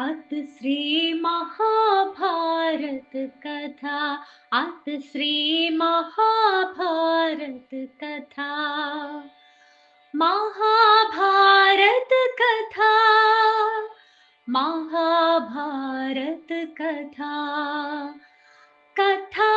अत श्री महाभारत कथा अत श्री महाभारत कथा। महाभारत कथा महाभारत कथा। कथा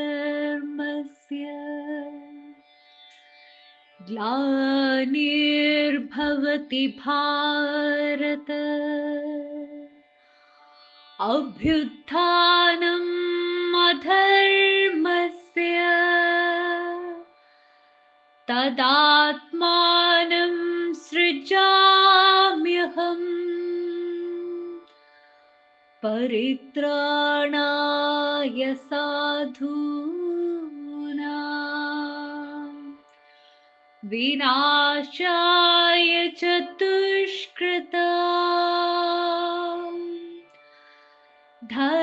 धर्मस्य ग्लानिर्भवति भारत। अभ्युत्थानम् अधर्मस्य। तदात्मानं सृजाम्यहम्। परित्राणाय विनाशाय चतुष्कृता। धर्म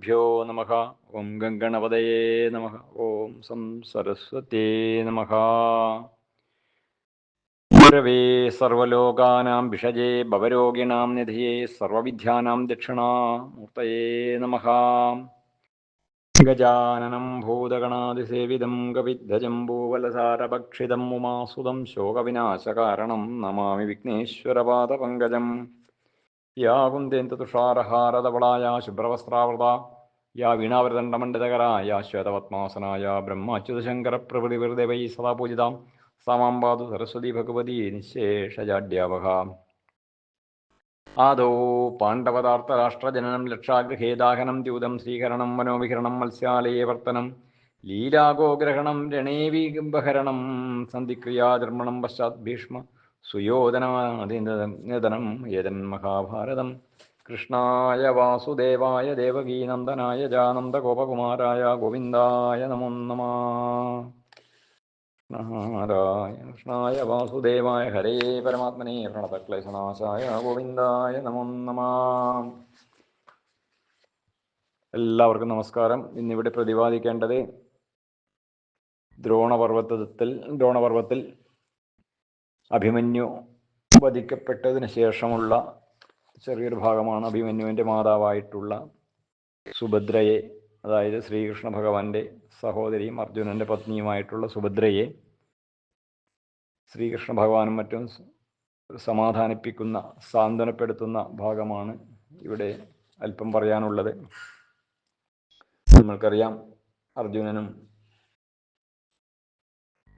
ഗുരുഭ്യോ നമ ഓം ഗം ഗണപതയേ നമ ഓം സം സരസ്വത്യേ നമ ഗുരവേ സർവലോകാനാം വിഷജേ ഭവരോഗിണാം നിധിയേ സർവവിദ്യാനാം ദക്ഷിണാമൂർത്തയേ നമ ഗജാനനം ഭൂതഗണാതിസേവിതം കവിദ്ധജംബൂവലസാരഭക്ഷിതം ഉമാസുതം ശോകവിനാശകാരണം നമാമി വിഘ്നേശ്വരപാദപങ്കജം യാ കുന്ദേന്തുഷാരഹാരതവളായ ശുഭ്രവസ്ത്രാവൃത. യാ വീണാവൃതണ്ഡമണ്ഡിതകര യാ ശ്വേതപത്മാസനായ ബ്രഹ്മാച്യുതശങ്കരപ്രഭൃതിവൃദേവൈ സദാ പൂജിതാം സാമാമ്പാതു സരസ്വതി ഭഗവതി നിശേഷജാഡ്യാവഹ. ആദോ പാണ്ഡവതാർത്ഥരാഷ്ട്രജനനം ലക്ഷാഗൃഹേദാഹനം ദ്യൂതം ശ്രീകരണം മനോവിഹരണം മത്സ്യാലയേ വർത്തനം. ലീലാഗോഗ്രഹണം രണേവിബഹരണം സന്ധിക്രിയാചർമ്മണം പശ്ചാത് ഭീഷ്മ സുയോധനാദിനദനം യജന്മഹാഭാരതം മഹാഭാരതം കൃഷ്ണായ വാസുദേവായ ദേവകീനന്ദനായ ജാനന്ദഗോപകുമാരായ ഗോവിന്ദായ നമോ നമ ായ കൃഷ്ണായ വാസുദേവായ ഹരേ പരമാത്മനെ പ്രണതക്ലേശനാശായ ഗോവിന്ദായ നമോ നമ എല്ലാവർക്കും നമസ്കാരം. ഇന്നിവിടെ പ്രതിപാദിക്കേണ്ടത് ദ്രോണപർവതത്തിൽ ദ്രോണപർവത്തിൽ അഭിമന്യു വധിക്കപ്പെട്ടതിന് ശേഷമുള്ള ചെറിയൊരു ഭാഗമാണ് അഭിമന്യുവിന്റെ മാതാവായിട്ടുള്ള സുഭദ്രയെ അതായത് ശ്രീകൃഷ്ണ ഭഗവാന്റെ സഹോദരിയും അർജുനന്റെ പത്നിയുമായിട്ടുള്ള സുഭദ്രയെ ശ്രീകൃഷ്ണ ഭഗവാനും മറ്റും സമാധാനിപ്പിക്കുന്ന സാന്ത്വനപ്പെടുത്തുന്ന ഭാഗമാണ് ഇവിടെ അല്പം പറയാനുള്ളത്. നമ്മൾക്കറിയാം അർജുനനും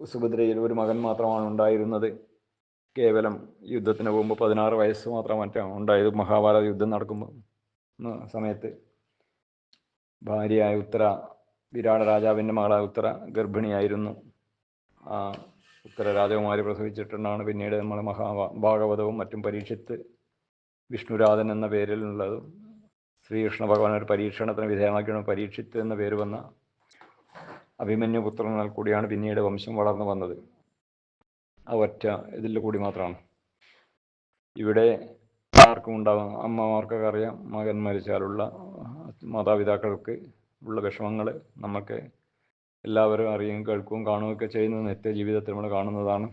സുഭദ്രയിൽ ഒരു മകൻ മാത്രമാണ് ഉണ്ടായിരുന്നത്. കേവലം യുദ്ധത്തിന് പോകുമ്പോൾ പതിനാറ് വയസ്സ് മാത്രം മറ്റാണ് ഉണ്ടായത് മഹാഭാരത യുദ്ധം നടക്കുമ്പോൾ സമയത്ത്. ഭാര്യയായ ഉത്തര വിരാട രാജാവിന്റെ മകളായ ഉത്തര ഗർഭിണിയായിരുന്നു. ആ ഉത്തര രാജകുമാരി പ്രസവിച്ചിട്ടുണ്ടാണ്. പിന്നീട് നമ്മൾ മഹാ ഭാഗവതവും മറ്റും പരീക്ഷിച്ച് വിഷ്ണുരാധൻ എന്ന പേരിലുള്ളതും ശ്രീകൃഷ്ണ ഭഗവാൻ ഒരു പരീക്ഷണത്തിന് വിധേയമാക്കിയാണ് പരീക്ഷിത്ത് എന്ന പേര് വന്ന അഭിമന്യു പുത്രനാൽ കൂടിയാണ് പിന്നീട് വംശം വളർന്നു വന്നത്. ആ ഒറ്റ ഇതിൽ കൂടി മാത്രമാണ്. ഇവിടെ ആർക്കും ഉണ്ടാകും അമ്മമാർക്കൊക്കെ അറിയാം മകൻ മരിച്ചാലുള്ള മാതാപിതാക്കൾക്ക് ഉള്ള വിഷമങ്ങൾ നമുക്ക് എല്ലാവരും അറിയുകയും കേൾക്കുകയും കാണുകയൊക്കെ ചെയ്യുന്നത് നിത്യ ജീവിതത്തിൽ നമ്മൾ കാണുന്നതാണ്.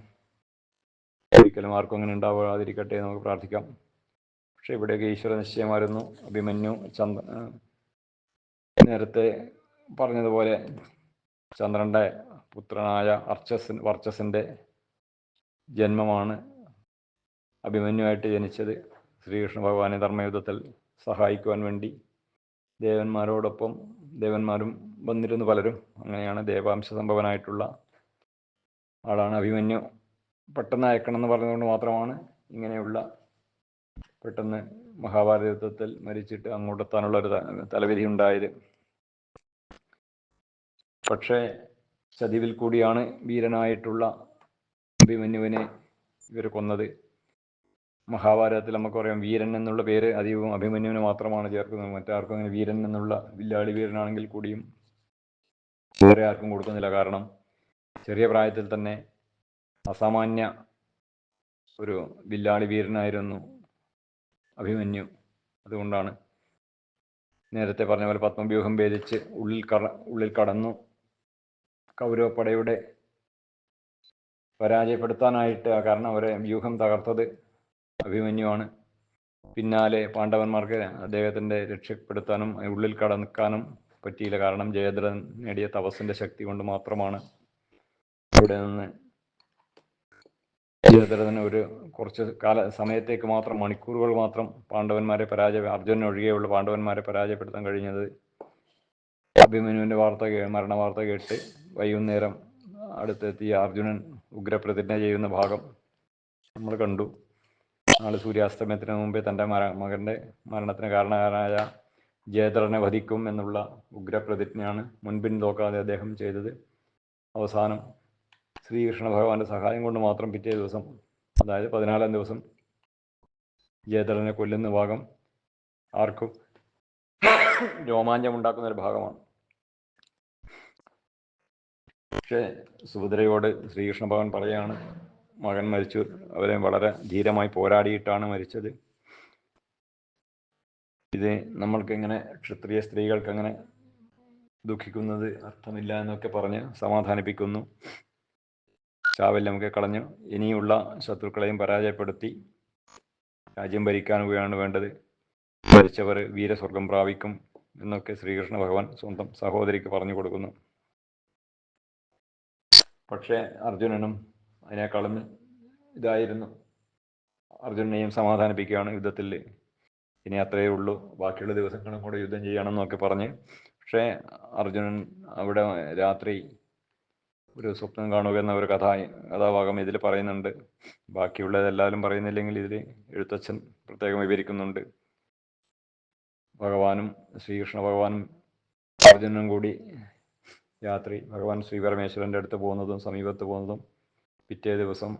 ഒരിക്കലും ആർക്കും അങ്ങനെ ഉണ്ടാവാതിരിക്കട്ടെ നമുക്ക് പ്രാർത്ഥിക്കാം. പക്ഷെ ഇവിടെയൊക്കെ ഈശ്വര നിശ്ചയമായിരുന്നു അഭിമന്യു ചന്ദ്ര നേരത്തെ പറഞ്ഞതുപോലെ ചന്ദ്രന്റെ പുത്രനായ അർച്ചസ് വർച്ചസിന്റെ ജന്മമാണ് അഭിമന്യുവായിട്ട് ജനിച്ചത്. ശ്രീകൃഷ്ണ ഭഗവാനെ ധർമ്മയുദ്ധത്തിൽ സഹായിക്കുവാൻ വേണ്ടി ദേവന്മാരോടൊപ്പം ദേവന്മാരും വന്നിരുന്നു പലരും. അങ്ങനെയാണ് ദേവാംശ സംഭവനായിട്ടുള്ള ആളാണ് അഭിമന്യു. പെട്ടെന്ന് അയക്കണം എന്ന് പറഞ്ഞതുകൊണ്ട് മാത്രമാണ് ഇങ്ങനെയുള്ള പെട്ടെന്ന് മഹാഭാരത യുദ്ധത്തിൽ മരിച്ചിട്ട് അങ്ങോട്ടെത്താനുള്ള ഒരു തലവിധി ഉണ്ടായത്. പക്ഷേ ചതിവിൽ കൂടിയാണ് വീരനായിട്ടുള്ള അഭിമന്യുവിനെ ഇവർ കൊന്നത്. മഹാഭാരതത്തിൽ നമുക്കറിയാം വീരൻ എന്നുള്ള പേര് അധികവും അഭിമന്യുവിന് മാത്രമാണ് ചേർക്കുന്നത്. മറ്റാർക്കും അങ്ങനെ വീരൻ എന്നുള്ള വില്ലാളി വീരനാണെങ്കിൽ കൂടിയും വേറെ ആർക്കും കൊടുക്കുന്നില്ല. കാരണം ചെറിയ പ്രായത്തിൽ തന്നെ അസാമാന്യ ഒരു വില്ലാളി വീരനായിരുന്നു അഭിമന്യു. അതുകൊണ്ടാണ് നേരത്തെ പറഞ്ഞ പോലെ പത്മവ്യൂഹം ഭേദിച്ച് ഉള്ളിൽ കട ഉള്ളിൽ കടന്നു. കൗരവപ്പടയുടെ പരാജയപ്പെടുത്താനായിട്ട് കാരണം അവരെ വ്യൂഹം തകർത്തത് അഭിമന്യുവാണ്. പിന്നാലെ പാണ്ഡവന്മാർക്ക് അദ്ദേഹത്തിന്റെ രക്ഷപ്പെടുത്താനും ഉള്ളിൽ കടക്കാനും പറ്റിയില്ല. കാരണം ജയദ്രഥൻ നേടിയ തപസ്സിന്റെ ശക്തി കൊണ്ട് മാത്രമാണ് ഇവിടെ നിന്ന് ജയദ്രഥന് ഒരു കുറച്ച് കാല സമയത്തേക്ക് മാത്രം മണിക്കൂറുകൾ മാത്രം പാണ്ഡവന്മാരെ പരാജയ അർജുനൻ ഒഴികെയുള്ള പാണ്ഡവന്മാരെ പരാജയപ്പെടുത്താൻ കഴിഞ്ഞത് അഭിമന്യുവിന്റെ വാർത്ത മരണ വാർത്ത കേട്ട് വൈകുന്നേരം അടുത്തെത്തിയ അർജുനൻ ഉഗ്രപ്രതിജ്ഞ ചെയ്യുന്ന ഭാഗം നമ്മൾ കണ്ടു. നാളെ സൂര്യാസ്തമയത്തിന് മുമ്പേ തന്റെ മര മകന്റെ മരണത്തിന് കാരണക്കാരനായ ജയദ്രനെ വധിക്കും എന്നുള്ള ഉഗ്രപ്രതിജ്ഞയാണ് മുൻപിൻ നോക്കാതെ അദ്ദേഹം ചെയ്തത്. അവസാനം ശ്രീകൃഷ്ണ ഭഗവാന്റെ സഹായം കൊണ്ട് മാത്രം പിറ്റേ ദിവസം അതായത് പതിനാലാം ദിവസം ജയദ്രനെ കൊല്ലുന്ന ഭാഗം ആർക്കും രോമാഞ്ചമുണ്ടാക്കുന്ന ഒരു ഭാഗമാണ്. പക്ഷേ സുഭദ്രയോട് ശ്രീകൃഷ്ണ ഭഗവാൻ പറയാണ് മകൻ മരിച്ചു. അവരെ വളരെ ധീരമായി പോരാടിയിട്ടാണ് മരിച്ചത്. ഇത് നമ്മൾക്ക് ഇങ്ങനെ ക്ഷത്രിയ സ്ത്രീകൾക്ക് അങ്ങനെ ദുഃഖിക്കുന്നത് അർത്ഥമില്ല എന്നൊക്കെ പറഞ്ഞ് സമാധാനിപ്പിക്കുന്നു. ചാവെല്ലാമൊക്കെ കളഞ്ഞു ഇനിയുള്ള ശത്രുക്കളെയും പരാജയപ്പെടുത്തി രാജ്യം ഭരിക്കാനുകയാണ് വേണ്ടത്. മരിച്ചവർ വീരസ്വർഗം പ്രാപിക്കും എന്നൊക്കെ ശ്രീകൃഷ്ണ ഭഗവാൻ സ്വന്തം സഹോദരിക്ക് പറഞ്ഞു കൊടുക്കുന്നു. പക്ഷേ അർജുനനും അതിനേക്കാളും ഇതായിരുന്നു. അർജുനനെയും സമാധാനിപ്പിക്കുകയാണ് യുദ്ധത്തിൽ. ഇനി അത്രയേ ഉള്ളൂ. ബാക്കിയുള്ള ദിവസങ്ങളും കൂടെ യുദ്ധം ചെയ്യണം എന്നൊക്കെ പറഞ്ഞ്. പക്ഷേ അർജുനൻ അവിടെ രാത്രി ഒരു സ്വപ്നം കാണുക എന്ന ഒരു കഥ കഥാഭാഗം ഇതിൽ പറയുന്നുണ്ട്. ബാക്കിയുള്ളതെല്ലാവരും പറയുന്നില്ലെങ്കിൽ ഇതിൽ എഴുത്തച്ഛൻ പ്രത്യേകം വിവരിക്കുന്നുണ്ട്. ഭഗവാനും ശ്രീകൃഷ്ണ ഭഗവാനും അർജുനനും കൂടി രാത്രി ഭഗവാൻ ശ്രീ പരമേശ്വരന്റെ അടുത്ത് പോകുന്നതും സമീപത്ത് പോകുന്നതും പിറ്റേ ദിവസം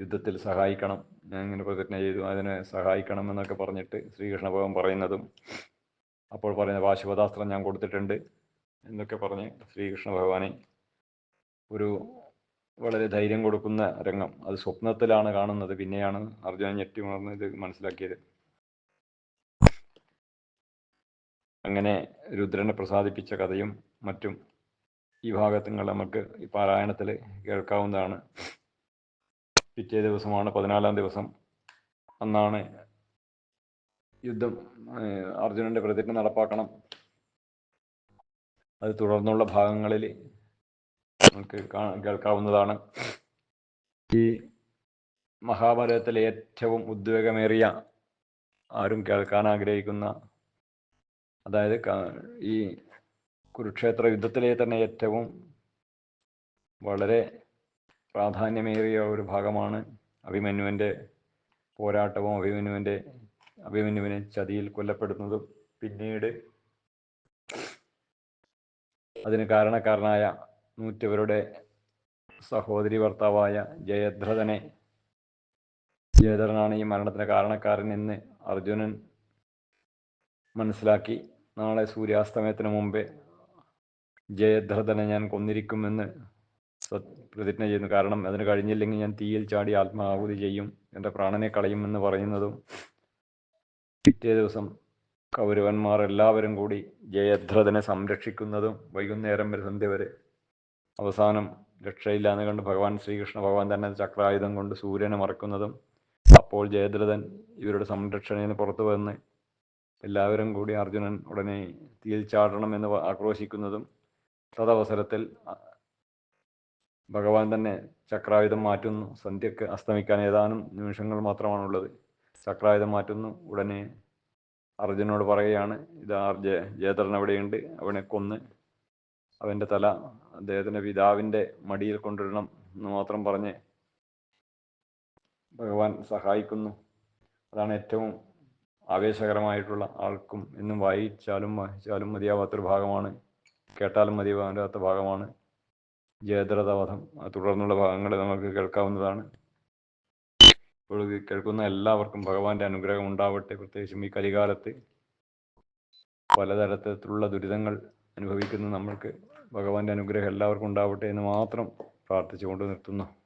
യുദ്ധത്തിൽ സഹായിക്കണം. ഞാൻ ഇങ്ങനെ പ്രതിജ്ഞ ചെയ്തു. അതിനെ സഹായിക്കണം എന്നൊക്കെ പറഞ്ഞിട്ട് ശ്രീകൃഷ്ണ ഭഗവാൻ പറയുന്നതും അപ്പോൾ പറയുന്ന പാശുപതാസ്ത്രം ഞാൻ കൊടുത്തിട്ടുണ്ട് എന്നൊക്കെ പറഞ്ഞ് ശ്രീകൃഷ്ണ ഭഗവാനെ ഒരു വളരെ ധൈര്യം കൊടുക്കുന്ന രംഗം. അത് സ്വപ്നത്തിലാണ് കാണുന്നത്. പിന്നെയാണ് അർജുനൻ ഞെട്ടി ഉണർന്ന് ഇത് മനസ്സിലാക്കിയത്. അങ്ങനെ രുദ്രനെ പ്രസാദിപ്പിച്ച കഥയും മറ്റും ഈ ഭാഗത്തുങ്ങൾ നമുക്ക് ഈ പാരായണത്തിൽ കേൾക്കാവുന്നതാണ്. പിറ്റേ ദിവസമാണ് പതിനാലാം ദിവസം. അന്നാണ് യുദ്ധം അർജുനന്റെ പ്രതിജ്ഞ നടപ്പാക്കണം. അത് തുടർന്നുള്ള ഭാഗങ്ങളിൽ നമുക്ക് കേൾക്കാവുന്നതാണ്. ഈ മഹാഭാരതത്തിലെ ഏറ്റവും ഉദ്വേഗമേറിയ ആരും കേൾക്കാൻ ആഗ്രഹിക്കുന്ന അതായത് ഈ കുരുക്ഷേത്ര യുദ്ധത്തിലെ തന്നെ ഏറ്റവും വളരെ പ്രാധാന്യമേറിയ ഒരു ഭാഗമാണ് അഭിമന്യുവിന്റെ പോരാട്ടവും അഭിമന്യുവിന്റെ അഭിമന്യുവിനെ ചതിയിൽ കൊല്ലപ്പെടുന്നതും പിന്നീട് അതിന് കാരണക്കാരനായ നൂറ്റവരുടെ സഹോദരി ഭർത്താവായ ജയദ്രഥനെ ജയദ്രഥനാണ് ഈ മരണത്തിന് കാരണക്കാരൻ എന്ന് അർജുനൻ മനസ്സിലാക്കി. നാളെ സൂര്യാസ്തമയത്തിന് മുമ്പേ ജയദ്രഥനെ ഞാൻ കൊന്നിരിക്കുമെന്ന് പ്രതിജ്ഞ ചെയ്യുന്നു. കാരണം അതിന് കഴിഞ്ഞില്ലെങ്കിൽ ഞാൻ തീയിൽ ചാടി ആത്മാഹുതി ചെയ്യും. എന്റെ പ്രാണനെ കളയുമെന്ന് പറയുന്നതും പിറ്റേ ദിവസം കൗരവന്മാർ എല്ലാവരും കൂടി ജയദ്രഥനെ സംരക്ഷിക്കുന്നതും വൈകുന്നേരം വരെ സന്ധ്യ വരെ അവസാനം രക്ഷയില്ലാന്ന് കണ്ട് ഭഗവാൻ ശ്രീകൃഷ്ണ ഭഗവാൻ തന്നെ ചക്രായുധം കൊണ്ട് സൂര്യനെ മറക്കുന്നതും അപ്പോൾ ജയദ്രഥൻ ഇവരുടെ സംരക്ഷണയിൽ പുറത്തു വന്ന് എല്ലാവരും കൂടി അർജുനൻ ഉടനെ തീയിൽ ചാടണമെന്ന് എന്ന് ആക്രോശിക്കുന്നതും തദവസരത്തിൽ ഭഗവാൻ തന്നെ ചക്രായുധം മാറ്റുന്നു. സന്ധ്യക്ക് അസ്തമിക്കാൻ ഏതാനും നിമിഷങ്ങൾ മാത്രമാണുള്ളത്. ചക്രായുധം മാറ്റുന്നു. ഉടനെ അർജുനോട് പറയുകയാണ് ഇത് ജയ ജയദ്രൻ അവിടെയുണ്ട്. അവനെ കൊന്ന് അവന്റെ തല അദ്ദേഹത്തിന്റെ പിതാവിന്റെ മടിയിൽ കൊണ്ടിടണം എന്ന് മാത്രം പറഞ്ഞ് ഭഗവാൻ സഹായിക്കുന്നു. അതാണ് ഏറ്റവും ആവേശകരമായിട്ടുള്ള ആൾക്കും എന്നും വായിച്ചാലും വായിച്ചാലും മതിയാവാത്തൊരു ഭാഗമാണ്. കേട്ടാലും മതിയാവാത്ത ഭാഗമാണ്. ജയദ്രഥവധം തുടർന്നുള്ള ഭാഗങ്ങൾ നമുക്ക് കേൾക്കാവുന്നതാണ്. ഇപ്പോൾ കേൾക്കുന്ന എല്ലാവർക്കും ഭഗവാന്റെ അനുഗ്രഹം ഉണ്ടാവട്ടെ. പ്രത്യേകിച്ചും ഈ കലികാലത്ത് പലതരത്തിലുള്ള ദുരിതങ്ങൾ അനുഭവിക്കുന്ന നമ്മൾക്ക് ഭഗവാന്റെ അനുഗ്രഹം എല്ലാവർക്കും ഉണ്ടാവട്ടെ എന്ന് മാത്രം പ്രാർത്ഥിച്ചുകൊണ്ട് നിർത്തുന്നു.